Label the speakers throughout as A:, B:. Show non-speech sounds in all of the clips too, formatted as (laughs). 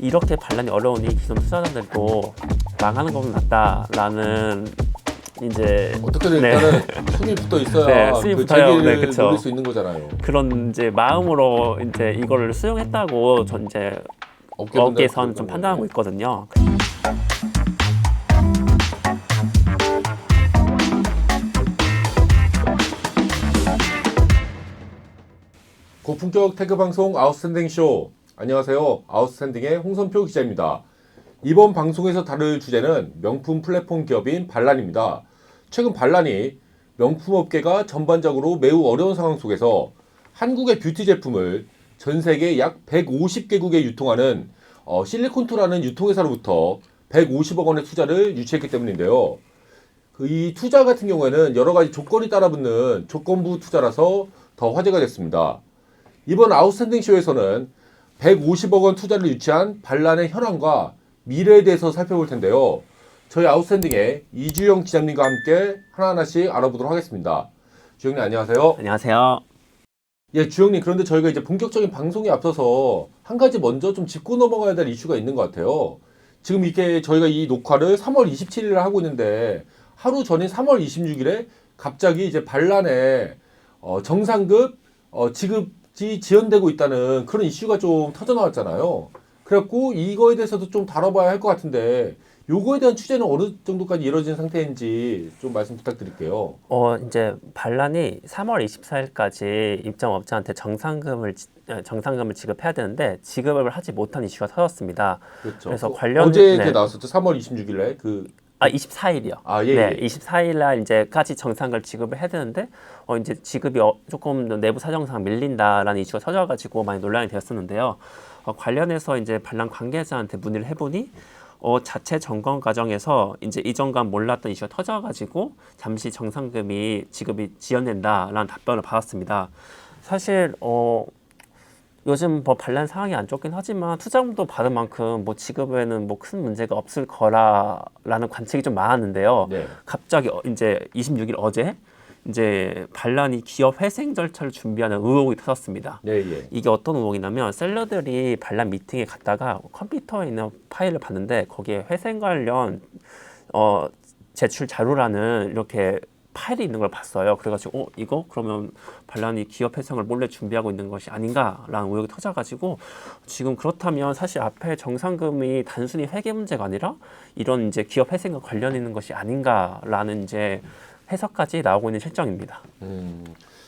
A: 이렇게 반란이 어려우니 기존 투자자들도 망하는 것보다 낫다라는 이제
B: 어떻게든
A: 네.
B: 일단은 숨이 붙어 있어야
A: 네,
B: 그
A: 숨이 붙어요.
B: 재기를
A: 네, 그쵸.
B: 노릴 수 있는 거잖아요.
A: 그런 이제 마음으로 이제 이거를 수용했다고 전 이제
B: 업계
A: 업계에서는 좀
B: 분들은
A: 판단하고 있거든요.
B: 고품격 태그 방송 아웃스탠딩 쇼. 안녕하세요. 아웃스탠딩의 홍선표 기자입니다. 이번 방송에서 다룰 주제는 명품 플랫폼 기업인 반란입니다. 최근 반란이 명품 업계가 전반적으로 매우 어려운 상황 속에서 한국의 뷰티 제품을 전 세계 약 150개국에 유통하는 어, 실리콘투라는 유통회사로부터 150억 원의 투자를 유치했기 때문인데요. 그이 투자 같은 경우에는 여러 가지 조건이 따라붙는 조건부 투자라서 더 화제가 됐습니다. 이번 아웃스탠딩 쇼에서는 150억 원 투자를 유치한 반란의 현황과 미래에 대해서 살펴볼 텐데요. 저희 아웃스탠딩의 이주영 기자님과 함께 하나하나씩 알아보도록 하겠습니다. 주영님 안녕하세요.
A: 안녕하세요.
B: 예, 주영님 그런데 저희가 이제 본격적인 방송에 앞서서 한 가지 먼저 좀 짚고 넘어가야 될 이슈가 있는 것 같아요. 지금 이렇게 저희가 이 녹화를 3월 27일에 하고 있는데 하루 전인 3월 26일에 갑자기 이제 반란에 어, 정상급 어, 지급이 지연되고 있다는 그런 이슈가 좀 터져 나왔잖아요. 그래갖고 이거에 대해서도 좀 다뤄봐야 할 것 같은데 요거에 대한 취재는 어느 정도까지 이루어진 상태인지 좀 말씀 부탁드릴게요.
A: 어 이제 반란이 3월 24일까지 입점업자한테 정상금을 지- 어, 정상금을 지급해야 되는데 지급을 하지 못한 이슈가 터졌습니다.
B: 그렇죠.
A: 그래서
B: 그
A: 관련-
B: 어제
A: 네.
B: 그 나왔었죠. 3월 26일에 그
A: 아 24일이요.
B: 아, 예,
A: 네,
B: 예.
A: 24일 날 이제까지 정상을 지급을 해야 되는데 어 이제 지급이 어, 조금 더 내부 사정상 밀린다라는 이슈가 터져가지고 많이 논란이 되었었는데요. 어, 관련해서 이제 반란 관계자한테 문의를 해보니 어, 자체 점검 과정에서 이제 이전간 몰랐던 이슈가 터져가지고 잠시 정상금이 지급이 지연된다라는 답변을 받았습니다. 사실 어. 요즘 뭐 반란 상황이 안 좋긴 하지만 투자금도 받은 만큼 뭐 지급에는 뭐 큰 문제가 없을 거라라는 관측이 좀 많았는데요.
B: 네.
A: 갑자기 어, 이제 26일 어제 이제 반란이 기업 회생 절차를 준비하는 의혹이 터졌습니다.
B: 네, 예.
A: 이게 어떤 의혹이냐면 셀러들이 반란 미팅에 갔다가 컴퓨터에 있는 파일을 봤는데 거기에 회생 관련 어 제출 자료라는 이렇게 파일이 있는 걸 봤어요. 그래가지고 어 이거 그러면 반란이 기업 회생을 몰래 준비하고 있는 것이 아닌가라는 의혹이 터져가지고 지금 그렇다면 사실 앞에 정상금이 단순히 회계 문제가 아니라 이런 이제 기업 회생과 관련 있는 것이 아닌가라는 이제 해석까지 나오고 있는 실정입니다.
B: 음.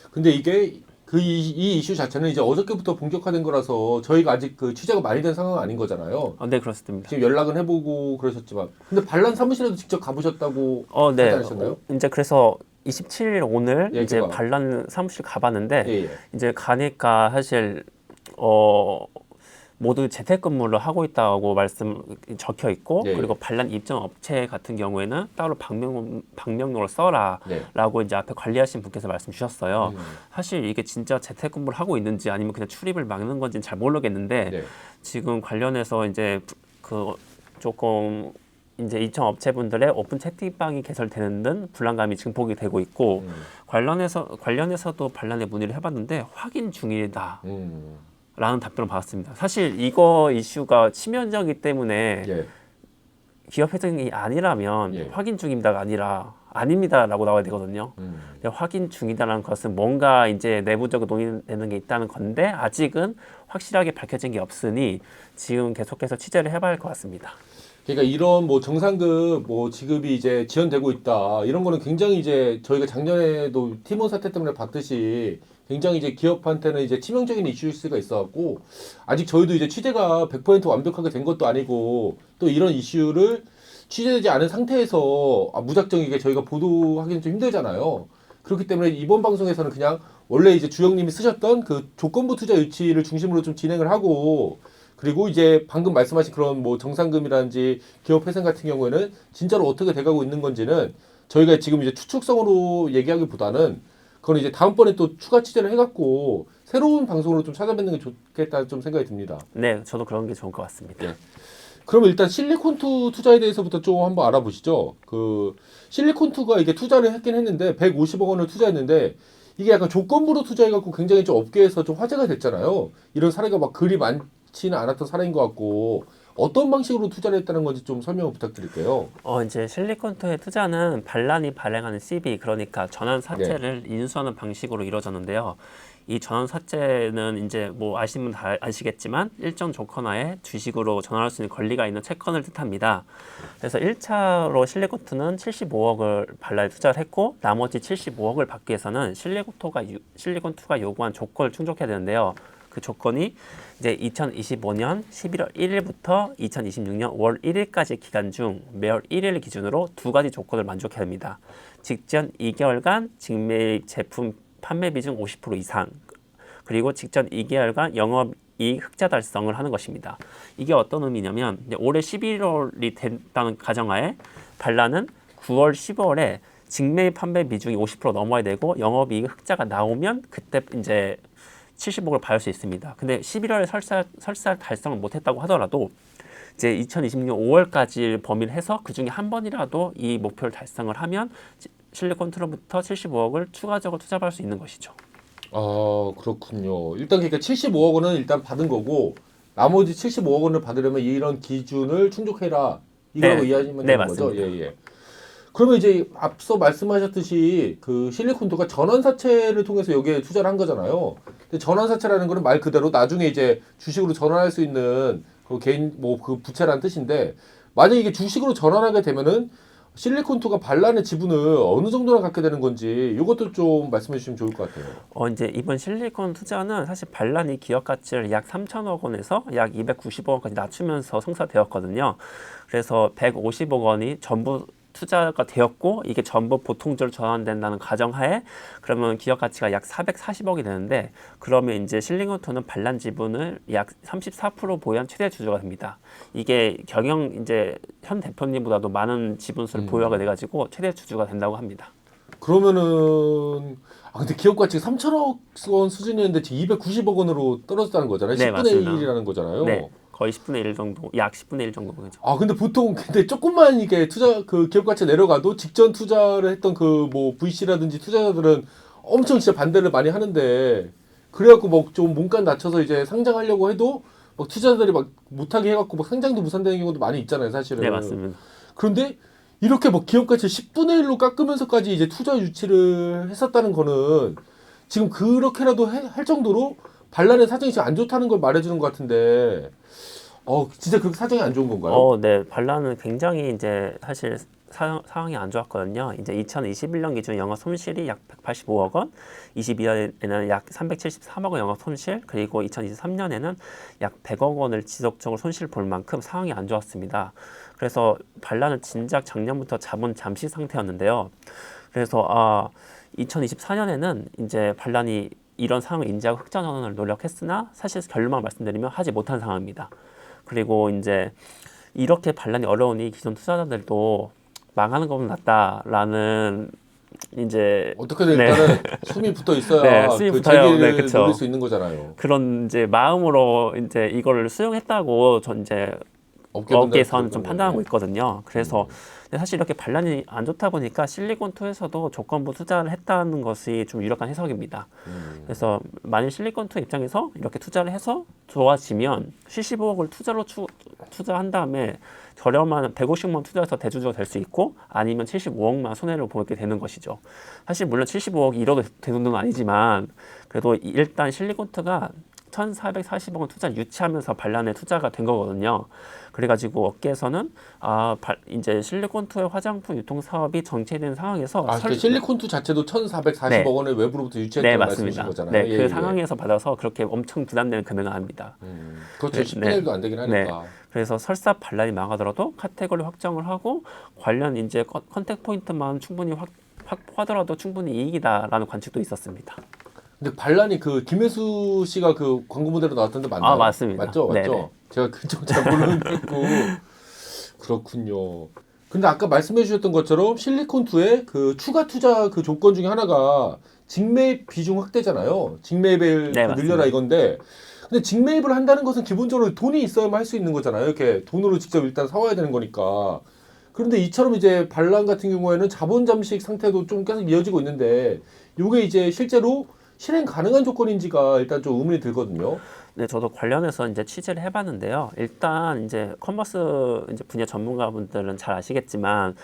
B: 근데 이게 그 이, 이 이슈 자체는 이제 어저께부터 본격화된 거라서 저희가 아직 그 취재가 많이 된 상황은 아닌 거잖아요.
A: 어, 네 그렇습니다.
B: 지금 연락은 해보고 그러셨지만, 근데 반란 사무실에도 직접 가보셨다고
A: 어, 네.
B: 하셨나요?
A: 어, 이제 그래서 27일 오늘
B: 예,
A: 이제 반란 사무실 가봤는데
B: 예, 예.
A: 이제 가니까 사실 어 모두 재택근무를 하고 있다고 말씀 적혀 있고
B: 예,
A: 그리고 반란 입점 업체 같은 경우에는 따로 방명 방명록을 써라라고
B: 네.
A: 이제 앞에 관리하신 분께서 말씀 주셨어요.
B: 음.
A: 사실 이게 진짜 재택근무를 하고 있는지 아니면 그냥 출입을 막는 건지는 잘 모르겠는데
B: 네.
A: 지금 관련해서 이제 그 조금 이제 이청 업체분들의 오픈 채팅방이 개설되는 등 불안감이 증폭이 되고 있고
B: 음.
A: 관련해서 관련해서도 반란에 문의를 해봤는데 확인 중이다 라는
B: 음.
A: 답변을 받았습니다. 사실 이거 이슈가 치명적이기 때문에
B: 예.
A: 기업 회생이 아니라면
B: 예.
A: 확인 중입니다가 아니라 아닙니다라고 나와야 되거든요.
B: 음.
A: 근데 확인 중이다라는 것은 뭔가 이제 내부적으로 논의되는 게 있다는 건데 아직은 확실하게 밝혀진 게 없으니 지금 계속해서 취재를 해봐야 할 것 같습니다.
B: 그러니까 이런 뭐 정상급 뭐 지급이 이제 지연되고 있다 이런 거는 굉장히 이제 저희가 작년에도 팀원 사태 때문에 봤듯이 굉장히 이제 기업한테는 이제 치명적인 이슈일 수가 있어갖고 아직 저희도 이제 취재가 100% 완벽하게 된 것도 아니고 또 이런 이슈를 취재되지 않은 상태에서 아, 무작정이게 저희가 보도하기는 좀 힘들잖아요. 그렇기 때문에 이번 방송에서는 그냥 원래 이제 주영님이 쓰셨던 그 조건부 투자 유치를 중심으로 좀 진행을 하고 그리고 이제 방금 말씀하신 그런 뭐 정상금이라든지 기업 회생 같은 경우에는 진짜로 어떻게 돼가고 있는 건지는 저희가 지금 이제 추측성으로 얘기하기보다는 그건 이제 다음번에 또 추가 취재를 해갖고 새로운 방송으로 좀 찾아뵙는 게 좋겠다 좀 생각이 듭니다.
A: 네, 저도 그런 게 좋을 것 같습니다.
B: 예. 그러면 일단 실리콘투 투자에 대해서부터 좀 한번 알아보시죠. 그 실리콘투가 이게 투자를 했긴 했는데 150억 원을 투자했는데 이게 약간 조건부로 투자해갖고 굉장히 좀 업계에서 좀 화제가 됐잖아요. 이런 사례가 막 그리 많지는 않았던 사례인 것 같고 어떤 방식으로 투자를 했다는 건지 좀 설명을 부탁드릴게요.
A: 어 이제 실리콘토의 투자는 반란이 발행하는 CB 그러니까 전환 사채를 인수하는 방식으로 이루어졌는데요. 이 전환 사채는 이제 뭐 아시는 분 다 아시겠지만 일정 조건하에 주식으로 전환할 수 있는 권리가 있는 채권을 뜻합니다. 그래서 1차로 실리콘토는 75억을 반란에 투자를 했고 나머지 75억을 받기 위해서는 실리콘토가 유- 실리콘토가 요구한 조건을 충족해야 되는데요. 그 조건이 이제 2025년 11월 1일부터 2026년 5월 1일까지 기간 중 매월 1일 기준으로 두 가지 조건을 만족해야 합니다. 직전 2개월간 직매입 제품 판매 비중 50% 이상 그리고 직전 2개월간 영업 이익 흑자 달성을 하는 것입니다. 이게 어떤 의미냐면 올해 11월이 된다는 가정하에 반란은 9월, 10월에 직매입 판매 비중이 50% 넘어야 되고 영업이익 흑자가 나오면 그때 이제 70억을 받을 수 있습니다. 근데 11월에 설사 설사 달성을 못했다고 하더라도 이제 2026년 5월까지 범위를 해서 그 중에 한 번이라도 이 목표를 달성을 하면 실리콘트로부터 75억을 추가적으로 투자받을 수 있는 것이죠.
B: 아 그렇군요. 일단 그러니까 75억 원은 일단 받은 거고 나머지 75억 원을 받으려면 이런 기준을 충족해라 이거라고
A: 네.
B: 이해하시면
A: 네,
B: 되는 거죠.
A: 맞습니다.
B: 예 예. 그러면 이제 앞서 말씀하셨듯이 그 실리콘도가 전환사채를 통해서 여기에 투자를 한 거잖아요. 근데 전환사채라는 거는 말 그대로 나중에 이제 주식으로 전환할 수 있는 그 개인 뭐 그 부채라는 뜻인데 만약 이게 주식으로 전환하게 되면은 실리콘투가 반란의 지분을 어느 정도나 갖게 되는 건지 이것도 좀 말씀해 주시면 좋을 것 같아요.
A: 어 이제 이번 실리콘 투자는 사실 반란이 기업 가치를 약 3천억 원에서 약 290억 원까지 낮추면서 성사되었거든요. 그래서 150억 원이 전부 투자가 되었고 이게 전부 보통적으로 전환된다는 가정하에 그러면 기업 가치가 약 440억이 되는데 그러면 이제 실링어토는 반란 지분을 약 34% 보유한 최대 주주가 됩니다. 이게 경영 이제 현 대표님보다도 많은 지분수를 보유하게 돼가지고 최대 주주가 된다고 합니다.
B: 그러면은 아 근데 기업 가치가 3천억 원 수준이었는데 지금 290억 원으로 떨어졌다는 거잖아요.
A: 네,
B: 10분의
A: 맞습니다.
B: 1이라는 거잖아요.
A: 네, 거의 10분의 1 정도, 약 10분의 1 정도 그죠.
B: 아 근데 보통 근데 조금만 이게 투자 그 기업 가치 내려가도 직전 투자를 했던 그 뭐 VC라든지 투자자들은 엄청 진짜 반대를 많이 하는데 그래갖고 뭐 좀 몸값 낮춰서 이제 상장하려고 해도 막 투자자들이 막 못하게 해갖고 막 상장도 무산되는 경우도 많이 있잖아요 사실은.
A: 네, 맞습니다.
B: 그런데 이렇게 뭐 기업 가치 10분의 1로 깎으면서까지 이제 투자 유치를 했었다는 거는 지금 그렇게라도 해- 할 정도로 반란의 사정이 지금 안 좋다는 걸 말해주는 것 같은데 어 진짜 그렇게 사정이 안 좋은 건가요?
A: 어, 네, 반란은 굉장히 이제 사실 사, 상황이 안 좋았거든요. 이제 2021년 기준 영업 손실이 약 185억 원, 22년에는 약 373억 원 영업 손실, 그리고 2023년에는 약 100억 원을 지속적으로 손실 볼 만큼 상황이 안 좋았습니다. 그래서 반란은 진작 작년부터 자본 잠시 상태였는데요. 그래서 아 2024년에는 이제 반란이 이런 상황을 인지하고 흑자 전환을 노력했으나 사실 결론만 말씀드리면 하지 못한 상황입니다. 그리고 이제 이렇게 반란이 어려우니 기존 투자자들도 망하는 것보다 낫다라는 이제
B: 어떻게든
A: 네.
B: 일단은 (laughs) 숨이 붙어 있어야
A: 네, 숨이
B: 그
A: 붙어요. 네, 그쵸.
B: 노릴 수 있는 거잖아요.
A: 그런 이제 마음으로 이제 이거를 수용했다고 전 이제 업계에서는 좀 판단하고 있거든요. 그래서 근데 사실 이렇게 반란이 안 좋다 보니까 실리콘투에서도 조건부 투자를 했다는 것이 좀 유력한 해석입니다. 그래서 만일 실리콘투 입장에서 이렇게 투자를 해서 좋아지면 75억을 투자로 추, 투자한 다음에 저렴한 150만 원 투자해서 대주주가 될 수 있고 아니면 75억만 손해를 보게 되는 것이죠. 사실 물론 75억이 이뤄도 되는 돈 아니지만 그래도 일단 실리콘투가 1,440억 원 투자 유치하면서 반란에 투자가 된 거거든요. 그래가지고 업계에서는 아 발- 이제 실리콘투의 화장품 유통 사업이 정체된 상황에서
B: 아,
A: 설-
B: 그 실리콘투 자체도 1,440억
A: 네.
B: 원을 외부로부터
A: 네
B: 유치했다는 말씀이신
A: 맞습니다.
B: 거잖아요.
A: 네,
B: 예,
A: 그
B: 예.
A: 상황에서 받아서 그렇게 엄청 부담되는 금액을 합니다.
B: 음, 그렇죠.
A: 네,
B: 10분의 1도 안 되긴 하니까.
A: 그래서 설사 반란이 망하더라도 카테고리 확정을 하고 관련 이제 컨- 컨택 포인트만 충분히 확, 확보하더라도 충분히 이익이다라는 관측도 있었습니다.
B: 근데 반란이 그 김혜수 씨가 그 광고 모델로 나왔던데 맞나요?
A: 아, 맞습니다.
B: 맞죠, 맞죠.
A: 네네.
B: 제가 그쪽 잘 모르는데 고 (laughs) 그렇군요. 근데 아까 말씀해 주셨던 것처럼 실리콘 2의 그 추가 투자 그 조건 중에 하나가 직매입 비중 확대잖아요. 직매입을
A: 네,
B: 그. 늘려라 이건데 근데 직매입을 한다는 것은 기본적으로 돈이 있어야만 할 수 있는 거잖아요. 이렇게 돈으로 직접 일단 사와야 되는 거니까. 그런데 이처럼 이제 반란 같은 경우에는 자본 잠식 상태도 좀 계속 이어지고 있는데 이게 이제 실제로 실행 가능한 조건인지가 일단 좀 의문이 들거든요.
A: 네, 저도 관련해서 이제 취재를 해봤는데요. 일단 이제 커머스 이제 분야 전문가분들은 잘 아시겠지만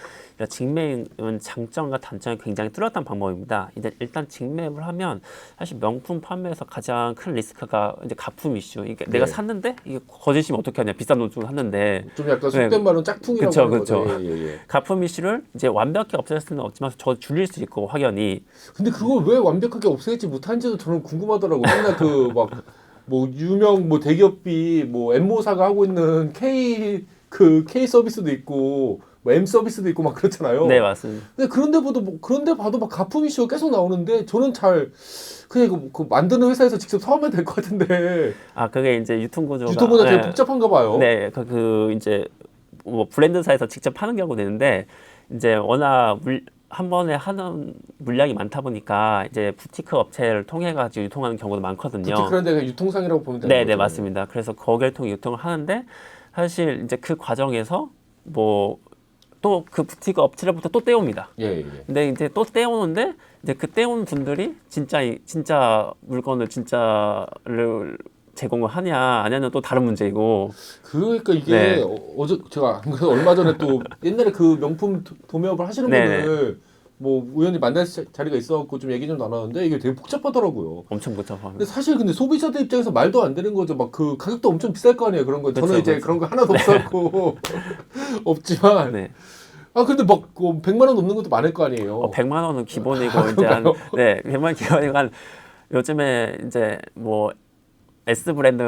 A: 직매입은 장점과 단점이 굉장히 뚜렷한 방법입니다. 이제 일단 직매입을 하면 사실 명품 판매에서 가장 큰 리스크가 이제 가품 이슈. 이게 내가
B: 네.
A: 샀는데 이게 거짓이면 어떻게 하냐? 비싼 돈 주고 샀는데
B: 좀 약간 속된
A: 네.
B: 말은 짝퉁이라고
A: 그쵸,
B: 하는 거죠.
A: 그쵸.
B: 예, 예, 예.
A: 가품 이슈를 이제 완벽히 없앨 수는 없지만 저 줄일 수 있고 확연히
B: 근데 그걸 왜 완벽하게 없애지 못한지도 저는 궁금하더라고. 맨날 그막 뭐 유명 뭐 대기업이 뭐 M모사가 하고 있는 K 그 K 서비스도 있고 뭐 M 서비스도 있고 막 그렇잖아요.
A: 네 맞습니다.
B: 근데 그런데 봐도 뭐 그런데 봐도 막 가품 이슈가 계속 나오는데 저는 잘 그냥 이거 그 만드는 회사에서 직접 사오면 될 것 같은데
A: 아 그게 이제 유통 구조가
B: 유통보다 되게
A: 네.
B: 복잡한가 봐요.
A: 네, 그, 그 이제 뭐 브랜드사에서 직접 파는 경우도 있는데 이제 워낙 물, 한 번에 하는 물량이 많다 보니까 이제 부티크 업체를 통해 가지고 유통하는 경우도 많거든요.
B: 데가 유통상이라고 보면 되는
A: 네,
B: 거죠.
A: 네, 맞습니다. 그래서 거기를 통해 유통을 하는데 사실 이제 그 과정에서 뭐 또 그 부티크 업체로부터 또 떼옵니다.
B: 예, 예. 예.
A: 근데 이제 또 떼오는데 이제 그 떼온 분들이 진짜 이- 진짜 물건을 진짜를 제공을 하냐 아냐는 또 다른 문제이고
B: 그러니까 이게
A: 네.
B: 어, 어제 제가 안 그래도 얼마 전에 또 (laughs) 옛날에 그 명품 도- 도매업을 하시는
A: 네네.
B: 분을 뭐 우연히 만날 자- 자리가 있어갖고 좀 얘기 좀 나눴는데 이게 되게 복잡하더라고요.
A: 엄청 복잡합니다.
B: 근데 사실 근데 소비자들 입장에서 말도 안 되는 거죠. 막 그 가격도 엄청 비쌀 거 아니에요. 그런 거 저는
A: 그쵸,
B: 이제
A: 그쵸.
B: 그런 거 하나도 없었고 (laughs) 없지만
A: 네.
B: 아 근데 막뭐 100만 원 넘는 것도 많을 거 아니에요.
A: 어, 100만 원은 기본이고
B: 아,
A: 이제 한? 네, 100만 원 기본이고 한 요즘에 이제 뭐 S 브랜드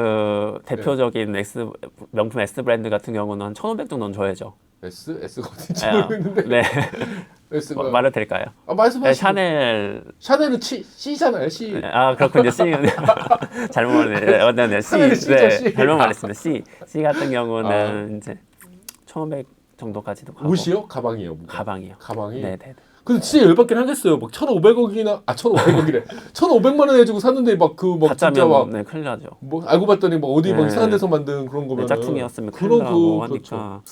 A: 대표적인 S 명품 S 브랜드 같은 경우는 한 1,500 정도는 줘야죠.
B: S S가 어딘지
A: 아,
B: 모르겠는데
A: 네. (laughs)
B: S가
A: 뭐, 말해도 될까요?
B: 아
A: 네,
B: 말씀하시죠.
A: 샤넬
B: 샤넬은 C, C잖아요. C.
A: 네, 아 그렇군요. C (laughs) 잘못 말했네. 어, 네, 네. C.
B: 샤넬은 C죠,
A: 네,
B: C.
A: 잘못 말했습니다. C. C 같은 경우는
B: 아.
A: 이제 1,500 정도까지도 가고
B: 옷이요? 가방이요. 뭐가?
A: 가방이요.
B: 가방이.
A: 네, 네.
B: 근데 진짜 열받긴 하겠어요. 막 1,500억이나 아 1,500억이래. 1,500만 원 해주고 샀는데 막 그 막 진짜
A: 가짜면
B: 막
A: 네, 큰일 나죠.
B: 뭐 알고 봤더니 뭐 어디 막
A: 네.
B: 이상한 데서 만든 그런 거면
A: 네, 짝퉁이었으면 큰일 나고
B: 그
A: 하니까
B: 그렇죠.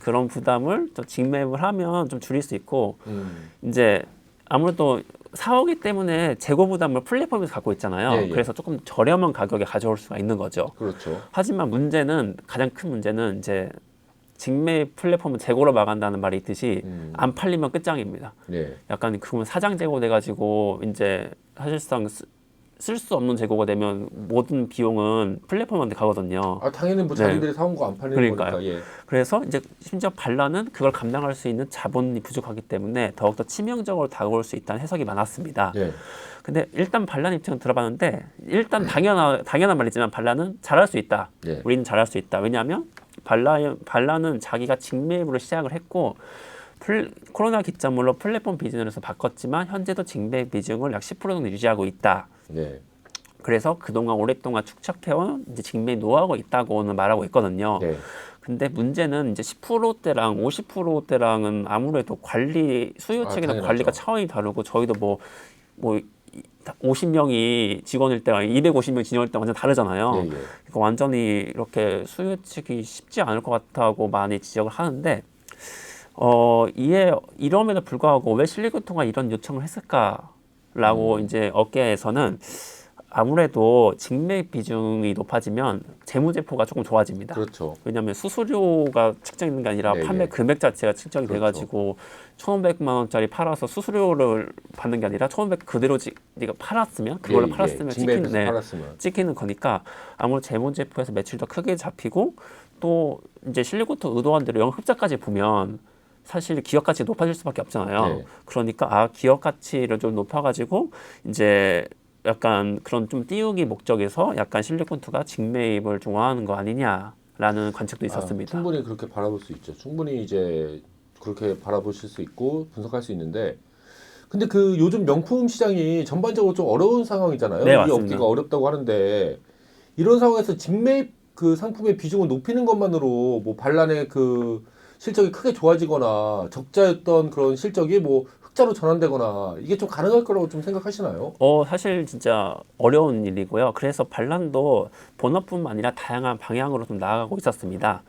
A: 그런 부담을 또 직매입을 하면 좀 줄일 수 있고
B: 음.
A: 이제 아무래도 사오기 때문에 재고 부담을 플랫폼에서 갖고 있잖아요.
B: 예, 예.
A: 그래서 조금 저렴한 가격에 가져올 수가 있는 거죠.
B: 그렇죠.
A: 하지만 문제는 가장 큰 문제는 이제 직매입 플랫폼은 재고로 막한다는 말이 있듯이
B: 음.
A: 안 팔리면 끝장입니다.
B: 예.
A: 약간 그러면 사장 재고 돼가지고 이제 사실상 쓸 수 없는 재고가 되면 모든 비용은 플랫폼한테 가거든요.
B: 아 당연히 뭐
A: 네.
B: 자기들이 사온 거 안 팔리는
A: 그러니까요.
B: 거니까. 예.
A: 그래서 이제 심지어 반란은 그걸 감당할 수 있는 자본이 부족하기 때문에 더욱더 치명적으로 다가올 수 있다는 해석이 많았습니다.
B: 예.
A: 근데 일단 반란 입장을 들어봤는데 일단 당연한 당연한 말이지만 반란은 잘할 수 있다.
B: 예.
A: 우리는 잘할 수 있다. 왜냐하면 반란 반란은 자기가 직매입으로 시작을 했고 플- 코로나 기점으로 플랫폼 비즈니스로 바꿨지만 현재도 직매입 비중을 약 10% 정도 유지하고 있다.
B: 예.
A: 그래서 그동안 오랫동안 축적해온 이제 직매입 노하우가 있다고는 말하고 있거든요.
B: 예.
A: 근데 문제는 이제 10%대랑 50%대랑은 아무래도 관리 수요
B: 아,
A: 측이나
B: 당연하죠.
A: 관리가 차원이 다르고 저희도 뭐뭐 50명이 직원일 때랑 250명 직원일 때 완전 다르잖아요.
B: 예. 예.
A: 그러니까 완전히 이렇게 수요 측이 쉽지 않을 것 같다고 많이 지적을 하는데 어 이에 이럼에도 불구하고 왜 실리콘토가 이런 요청을 했을까라고
B: 음.
A: 이제 업계에서는 아무래도 직매입 비중이 높아지면 재무제표가 조금 좋아집니다.
B: 그렇죠.
A: 왜냐하면 수수료가 측정되는 게 아니라
B: 예,
A: 판매
B: 예.
A: 금액 자체가 측정이
B: 그렇죠.
A: 돼가지고 1,500만 원짜리 팔아서 수수료를 받는 게 아니라 1,500 그대로 지, 네가 팔았으면 그걸로
B: 예, 예.
A: 팔았으면
B: 직매입해서
A: 찍히는 네,
B: 팔았으면.
A: 찍히는 거니까 아무래도 재무제표에서 매출도 크게 잡히고 또 이제 실리코트 의도한 대로 영업 흑자까지 보면 사실 기업 가치 높아질 수밖에 없잖아요.
B: 네.
A: 그러니까 아 기업 가치를 좀 높아가지고 이제 약간 그런 좀 띄우기 목적에서 약간 실리콘투가 직매입을 좋아하는 거 아니냐라는 관측도 있었습니다.
B: 아, 충분히 그렇게 바라볼 수 있죠. 충분히 이제 그렇게 바라보실 수 있고 분석할 수 있는데 근데 그 요즘 명품 시장이 전반적으로 좀 어려운 상황이잖아요.
A: 네,
B: 이
A: 맞습니다.
B: 업계가 어렵다고 하는데 이런 상황에서 직매입 그 상품의 비중을 높이는 것만으로 뭐 반란의 그 실적이 크게 좋아지거나 적자였던 그런 실적이 뭐 숫자로 전환되거나 이게 좀 가능할 거라고 좀 생각하시나요?
A: 어, 사실 진짜 어려운 일이고요. 그래서 반란도 본업뿐만 아니라 다양한 방향으로 좀 나아가고 있었습니다.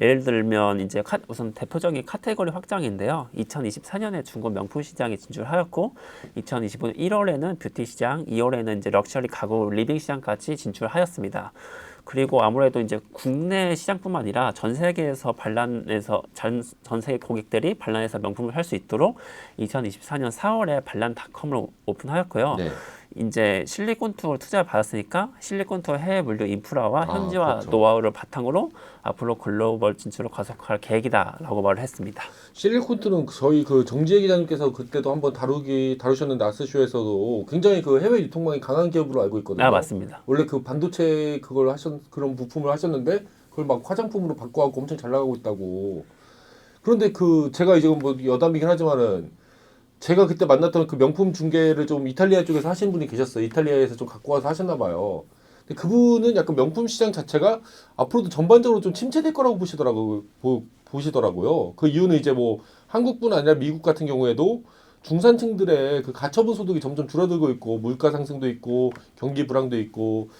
A: 예를 들면 이제 카- 우선 대표적인 카테고리 확장인데요. 2024년에 중고 명품 시장에 진출하였고 2025년 1월에는 뷰티 시장, 2월에는 이제 럭셔리 가구 리빙 시장까지 진출하였습니다. 그리고 아무래도 이제 국내 시장뿐만 아니라 전 세계에서 반란에서 전, 전 세계 고객들이 반란에서 명품을 살 수 있도록 2024년 4월에 반란닷컴을 오픈하였고요.
B: 네.
A: 이제 실리콘 투어를 투자를 받았으니까 실리콘 투어 해외 물류 인프라와
B: 아,
A: 현지화
B: 그렇죠.
A: 노하우를 바탕으로 앞으로 글로벌 진출을 가속할 계획이다라고 말을 했습니다.
B: 실리콘트는 저희 그 정지혜 기자님께서 그때도 한번 다루기 다루셨는데 아스쇼에서도 굉장히 그 해외 유통망이 강한 기업으로 알고 있거든요.
A: 아 맞습니다.
B: 원래 그 반도체 그걸 하셨 그런 부품을 하셨는데 그걸 막 화장품으로 바꿔갖고 엄청 잘 나가고 있다고. 그런데 그 제가 이제 뭐 여담이긴 하지만은 제가 그때 만났던 그 명품 중개를 좀 이탈리아 쪽에서 하신 분이 계셨어요. 이탈리아에서 좀 갖고 와서 하셨나 봐요. 근데 그분은 약간 명품 시장 자체가 앞으로도 전반적으로 좀 침체될 거라고 보시더라고 보, 보시더라고요. 그 이유는 이제 뭐 한국뿐 아니라 미국 같은 경우에도 중산층들의 그 가처분 소득이 점점 줄어들고 있고 물가 상승도 있고 경기 불황도 있고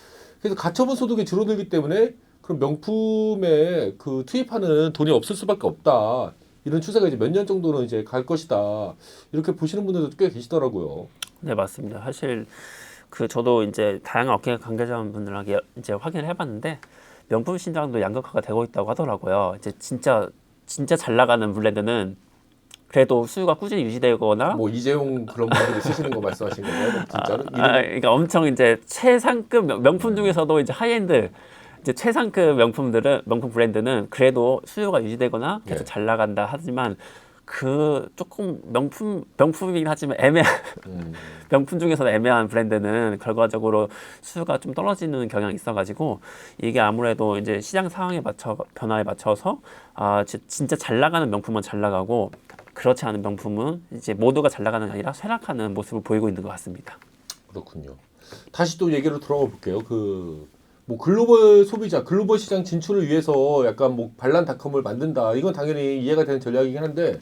B: 그래서 가처분 소득이 줄어들기 때문에 그런 명품에 그 투입하는 돈이 없을 수밖에 없다. 이런 추세가 이제 몇 년 정도는 이제 갈 것이다. 이렇게 보시는 분들도 꽤 계시더라고요.
A: 네 맞습니다. 사실 그 저도 이제 다양한 업계 관계자분들에게 이제 확인을 해봤는데 명품 시장도 양극화가 되고 있다고 하더라고요. 이제 진짜 진짜 잘 나가는 브랜드는 그래도 수요가 꾸준히 유지되거나
B: 뭐 이재용 그런 분들이 쓰시는 거 말씀하신 거예요? 진짜로? 이름-
A: 아, 그러니까 엄청 이제 최상급 명- 명품 중에서도 이제 하이엔드 이제 최상급 명품들은 명품 브랜드는 그래도 수요가 유지되거나 계속
B: 네.
A: 잘 나간다 하지만 그 조금 명품 명품이긴 하지만 애매
B: 음. (laughs)
A: 명품 중에서도 애매한 브랜드는 결과적으로 수요가 좀 떨어지는 경향이 있어가지고 이게 아무래도 이제 시장 상황에 맞춰 변화에 맞춰서 아 지- 진짜 잘 나가는 명품은 잘 나가고 그렇지 않은 명품은 이제 모두가 잘 나가는 게 아니라 쇠락하는 모습을 보이고 있는 것 같습니다.
B: 그렇군요. 다시 또 얘기로 돌아가 볼게요. 그, 뭐 글로벌 소비자, 글로벌 시장 진출을 위해서 약간 뭐 반란닷컴을 만든다. 이건 당연히 이해가 되는 전략이긴 한데,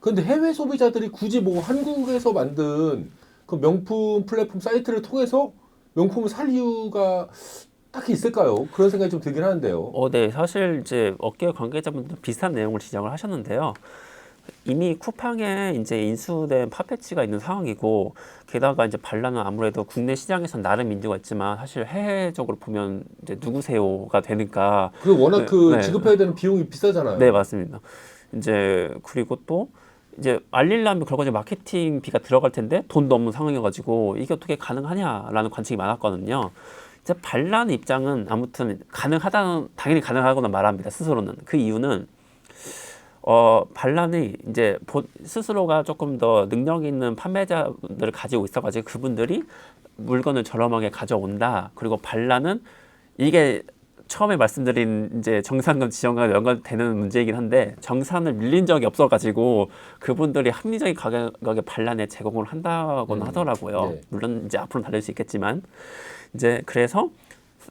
B: 그런데 해외 소비자들이 굳이 뭐 한국에서 만든 그 명품 플랫폼 사이트를 통해서 명품을 살 이유가 딱히 있을까요? 그런 생각이 좀 들긴 하는데요.
A: 어, 네. 사실 이제 업계 관계자분들 비슷한 내용을 지적을 하셨는데요. 이미 쿠팡에 이제 인수된 파페치가 있는 상황이고 게다가 이제 발라는 아무래도 국내 시장에선 나름 인지가 있지만 사실 해외적으로 보면 이제 누구세요가 되니까
B: 그리고 워낙
A: 네,
B: 그
A: 네.
B: 지급해야 되는 비용이 비싸잖아요.
A: 네 맞습니다. 이제 그리고 또 이제 알리려면 결과적으로 마케팅비가 들어갈 텐데 돈도 없는 상황이어가지고 이게 어떻게 가능하냐라는 관측이 많았거든요. 이제 반란 입장은 아무튼 가능하다는 당연히 가능하거나 말합니다 스스로는 그 이유는 어 반란이 이제 보- 스스로가 조금 더 능력 있는 판매자들을 가지고 있어가지고 그분들이 물건을 저렴하게 가져온다 그리고 반란은 이게 처음에 말씀드린 이제 정상금 지정과 연관되는 문제이긴 한데 정산을 밀린 적이 없어가지고 그분들이 합리적인 가격에 반란에 제공을 한다고는
B: 음,
A: 하더라고요.
B: 네.
A: 물론 이제 앞으로 다를 수 있겠지만 이제 그래서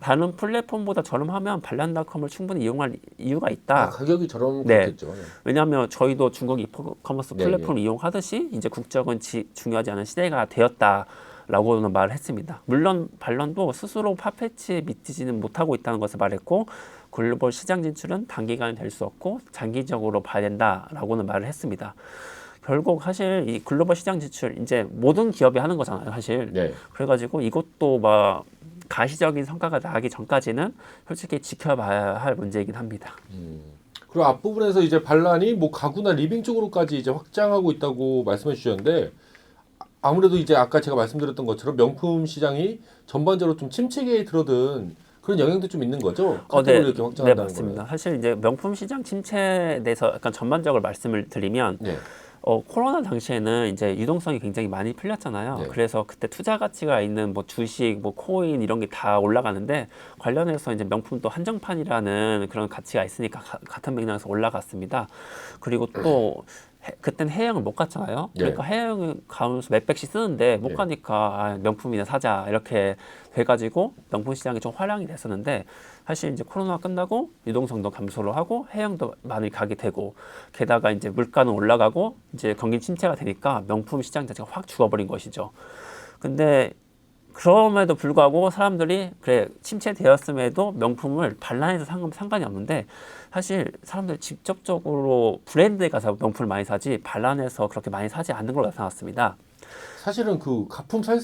A: 다른 플랫폼보다 저렴하면 반란닷컴을 충분히 이용할 이유가 있다.
B: 아, 가격이 저렴
A: 네.
B: 네.
A: 왜냐하면 저희도 중국 이커머스
B: 네,
A: 플랫폼을 이용하듯이 이제 국적은 지- 중요하지 않은 시대가 되었다 라고는 말을 했습니다. 물론 반란도 스스로 파페치에 미치지는 못하고 있다는 것을 말했고 글로벌 시장 진출은 단기간에 될수 없고 장기적으로 봐야 된다라고는 말을 했습니다. 결국 사실 이 글로벌 시장 진출 이제 모든 기업이 하는 거잖아요, 사실.
B: 네.
A: 그래가지고 이것도 막 가시적인 성과가 나기 전까지는 솔직히 지켜봐야 할 문제이긴 합니다.
B: 그리고 앞부분에서 이제 반란이 뭐 가구나 리빙 쪽으로까지 이제 확장하고 있다고 말씀해 주셨는데 아- 아무래도 이제 아까 제가 말씀드렸던 것처럼 명품 시장이 전반적으로 좀 침체기에 들어든 그런 영향도 좀 있는 거죠.
A: 어, 네,
B: 이렇게
A: 네
B: 확장한다는
A: 맞습니다. 사실 이제 명품 시장 침체에 대해서 약간 전반적으로 말씀을 드리면
B: 거는. 네.
A: 어, 코로나 당시에는 이제 유동성이 굉장히 많이 풀렸잖아요.
B: 네.
A: 그래서 그때 투자 가치가 있는 뭐 주식, 뭐 코인 이런 게 다 올라가는데 관련해서 이제 명품도 한정판이라는 그런 가치가 있으니까 가- 같은 맥락에서 올라갔습니다. 그리고 또 해- 그때는 해외여행을 못 갔잖아요.
B: 예.
A: 그러니까 해외여행 가면서 몇백씩 쓰는데 못
B: 예.
A: 가니까 아, 명품이나 사자 이렇게 돼가지고 명품 시장이 좀 화랑이 됐었는데 사실 이제 코로나 끝나고 유동성도 감소를 하고 해외여행도 많이 가게 되고 게다가 이제 물가는 올라가고 이제 경기 침체가 되니까 명품 시장 자체가 확 죽어버린 것이죠. 근데 그럼에도 불구하고 사람들이 그래 침체되었음에도 명품을 반란해서 상, 상관이 없는데 사실 사람들이 직접적으로 브랜드에 가서 명품을 많이 사지 반란해서 그렇게 많이 사지 않는 걸로 나타났습니다.
B: 사실은 그 가품 살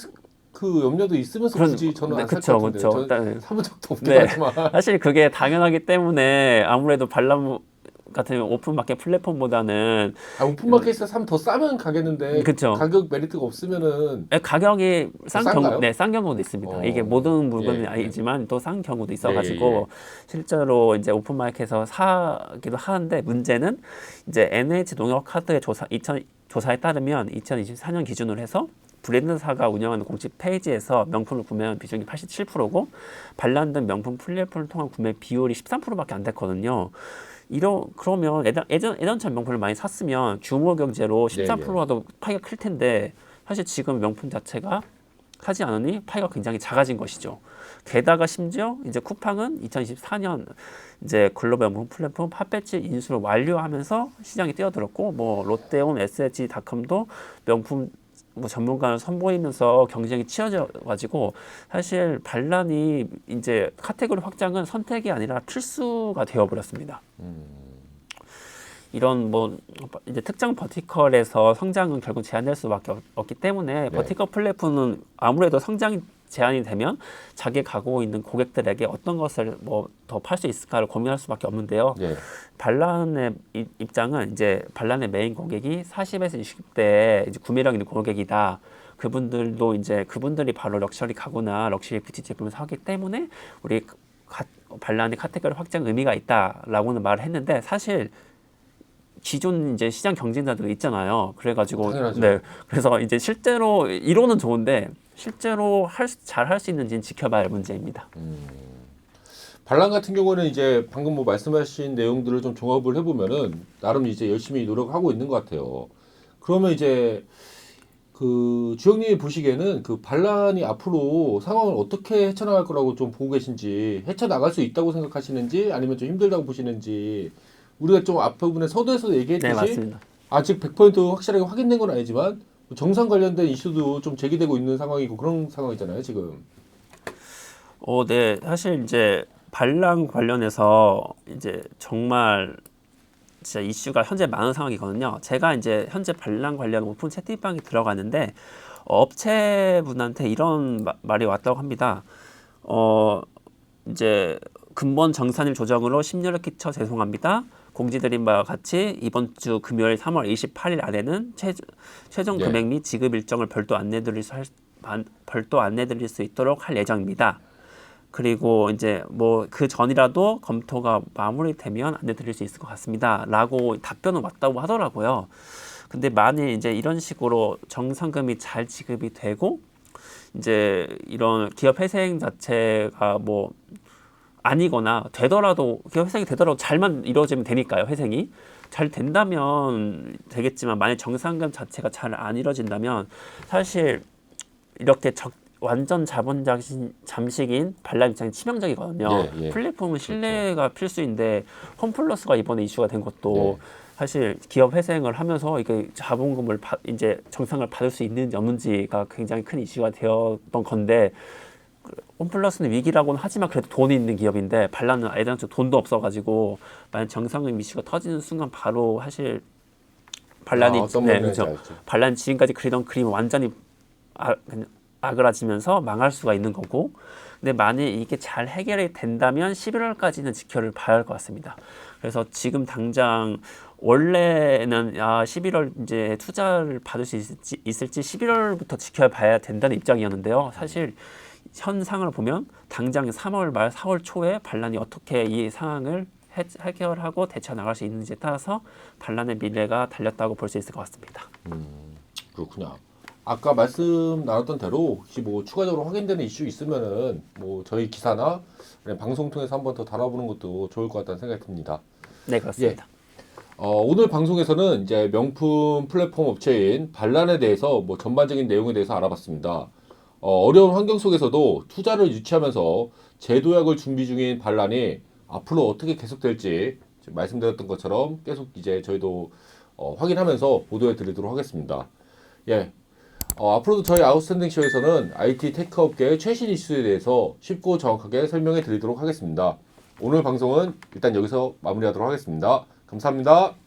B: 그 염려도 있으면서
A: 그런-
B: 굳이 저는
A: 네,
B: 안살
A: 그쵸,
B: 것 같은데
A: 그쵸.
B: 저는
A: 일단-
B: 사본 적도 없긴
A: 네.
B: 하지만 (laughs)
A: 사실 그게 당연하기 때문에 아무래도 반란 같은 오픈마켓 플랫폼보다는
B: 아, 오픈마켓에서 사면 더 싸면 가겠는데
A: 그쵸.
B: 가격 메리트가 없으면은
A: 가격이 싼? 경우, 네, 싼 경우도 있습니다.
B: 어.
A: 이게 모든 물건은
B: 예, 예.
A: 아니지만 또 싼 경우도 있어 가지고
B: 예, 예, 예.
A: 실제로 이제 오픈마켓에서 사기도 하는데 문제는 이제 NH 농협 카드의 조사 2000 조사에 따르면 2024년 기준으로 해서 브랜드사가 운영하는 공식 페이지에서 명품을 구매한 비중이 87%고 반란된 명품 플랫폼을 통한 구매 비율이 13%밖에 안 됐거든요. 이러 그러면 예전 예전 예전처럼 명품을 많이 샀으면 규모 경제로
B: 네,
A: 13%라도 파이가 클 텐데 사실 지금 명품 자체가 하지 않으니 파이가 굉장히 작아진 것이죠. 게다가 심지어 이제 쿠팡은 2024년 이제 글로벌 명품 플랫폼 팟배치 인수를 완료하면서 시장에 뛰어들었고 뭐 롯데온 SH닷컴도 명품 뭐 전문가를 선보이면서 경쟁이 치열져 가지고 사실 반란이 이제 카테고리 확장은 선택이 아니라 필수가 되어 버렸습니다. 이런 뭐 이제 특정 버티컬에서 성장은 결국 제한될 수밖에 없- 없기 때문에
B: 네.
A: 버티컬 플랫폼은 아무래도 성장이 제한이 되면 자기 가고 있는 고객들에게 어떤 것을 뭐 더 팔 수 있을까를 고민할 수밖에 없는데요.
B: 예.
A: 반란의 이- 입장은 이제 반란의 메인 고객이 40에서 60대 이제 구매력 있는 고객이다. 그분들도 이제 그분들이 바로 럭셔리 가구나 럭셔리 뷰티 제품을 사기 때문에 우리 가, 반란의 카테고리 확장 의미가 있다라고는 말을 했는데 사실 기존 이제 시장 경쟁자들 있잖아요. 그래가지고
B: 당연하죠.
A: 네 그래서 이제 실제로 이론은 좋은데 실제로 할잘할 수 있는지는 지켜봐야 할 문제입니다.
B: 반란 같은 경우는 이제 방금 뭐 말씀하신 내용들을 좀 종합을 해보면은 나름 이제 열심히 노력하고 있는 것 같아요. 그러면 이제 그 주영님이 보시기에는 그 반란이 앞으로 상황을 어떻게 헤쳐나갈 거라고 좀 보고 계신지 헤쳐나갈 수 있다고 생각하시는지 아니면 좀 힘들다고 보시는지 우리가 좀 앞부분에 서두에서
A: 네
B: 얘기했듯이
A: 맞습니다.
B: 아직 100% 확실하게 확인된 건 아니지만 정상 관련된 이슈도 좀 제기되고 있는 상황이고 그런 상황이잖아요 지금.
A: 어, 네. 사실 이제 반란 관련해서 이제 정말 진짜 이슈가 현재 많은 상황이거든요. 제가 이제 현재 반란 관련 오픈 채팅방에 들어갔는데 어, 업체분한테 이런 마- 말이 왔다고 합니다. 어, 이제 근본 정산일 조정으로 심려를 끼쳐 죄송합니다. 공지드린 바와 같이 이번 주 금요일 3월 28일 안에는 최, 최종
B: 네.
A: 금액 및 지급 일정을 별도 안내드릴 수 할, 안- 별도 안내드릴 수 있도록 할 예정입니다. 그리고 이제 뭐 그 전이라도 검토가 마무리되면 안내드릴 수 있을 것 같습니다.라고 답변은 왔다고 하더라고요. 근데 만일 이제 이런 식으로 정상금이 잘 지급이 되고 이제 이런 기업 회생 자체가 뭐 아니거나 되더라도 기업 회생이 되더라도 잘만 이루어지면 되니까요 회생이 잘 된다면 되겠지만 만약 정상금 자체가 잘 안 이루어진다면 사실 이렇게 적, 완전 자본 잠식, 잠식인 반란 입장이 치명적이거든요.
B: 예, 예.
A: 플랫폼은 신뢰가 필수인데 홈플러스가 이번에 이슈가 된 것도
B: 예.
A: 사실 기업 회생을 하면서 이게 자본금을 받- 이제 정상을 받을 수 있는지 없는지가 굉장히 큰 이슈가 되었던 건데 그 홈플러스는 위기라고는 하지만 그래도 돈이 있는 기업인데 반란은 애당초 돈도 없어가지고 만약 정상금 이슈가 터지는 순간 바로 사실 반란이
B: 아,
A: 네, 그렇죠. 반란 지금까지 그리던 그림이 완전히 아, 그냥 아그라지면서 망할 수가 있는 거고 근데 만약 이게 잘 해결이 된다면 11월까지는 지켜를 봐야 할 것 같습니다. 그래서 지금 당장 원래는 아 11월 이제 투자를 받을 수 있을지, 있을지 11월부터 지켜봐야 된다는 입장이었는데요. 사실 현상을 보면 당장 3월 말 4월 초에 반란이 어떻게 이 상황을 해, 해결하고 대처 나갈 수 있는지에 따라서 반란의 미래가 달렸다고 볼 수 있을 것 같습니다.
B: 그렇군요. 아까 말씀 나눴던 대로 혹시 뭐 추가적으로 확인되는 이슈 있으면은 뭐 저희 기사나 방송 통해서 한번 더 다뤄보는 것도 좋을 것 같다는 생각이 듭니다.
A: 네 그렇습니다.
B: 어, 오늘 방송에서는 이제 명품 플랫폼 업체인 반란에 대해서 뭐 전반적인 내용에 대해서 알아봤습니다. 어, 어려운 환경 속에서도 투자를 유치하면서 제도약을 준비 중인 반란이 앞으로 어떻게 계속될지 말씀드렸던 것처럼 계속 이제 저희도 어, 확인하면서 보도해 드리도록 하겠습니다. 예. 어, 앞으로도 저희 아웃스탠딩 쇼에서는 IT 테크 업계의 최신 이슈에 대해서 쉽고 정확하게 설명해 드리도록 하겠습니다. 오늘 방송은 일단 여기서 마무리하도록 하겠습니다. 감사합니다.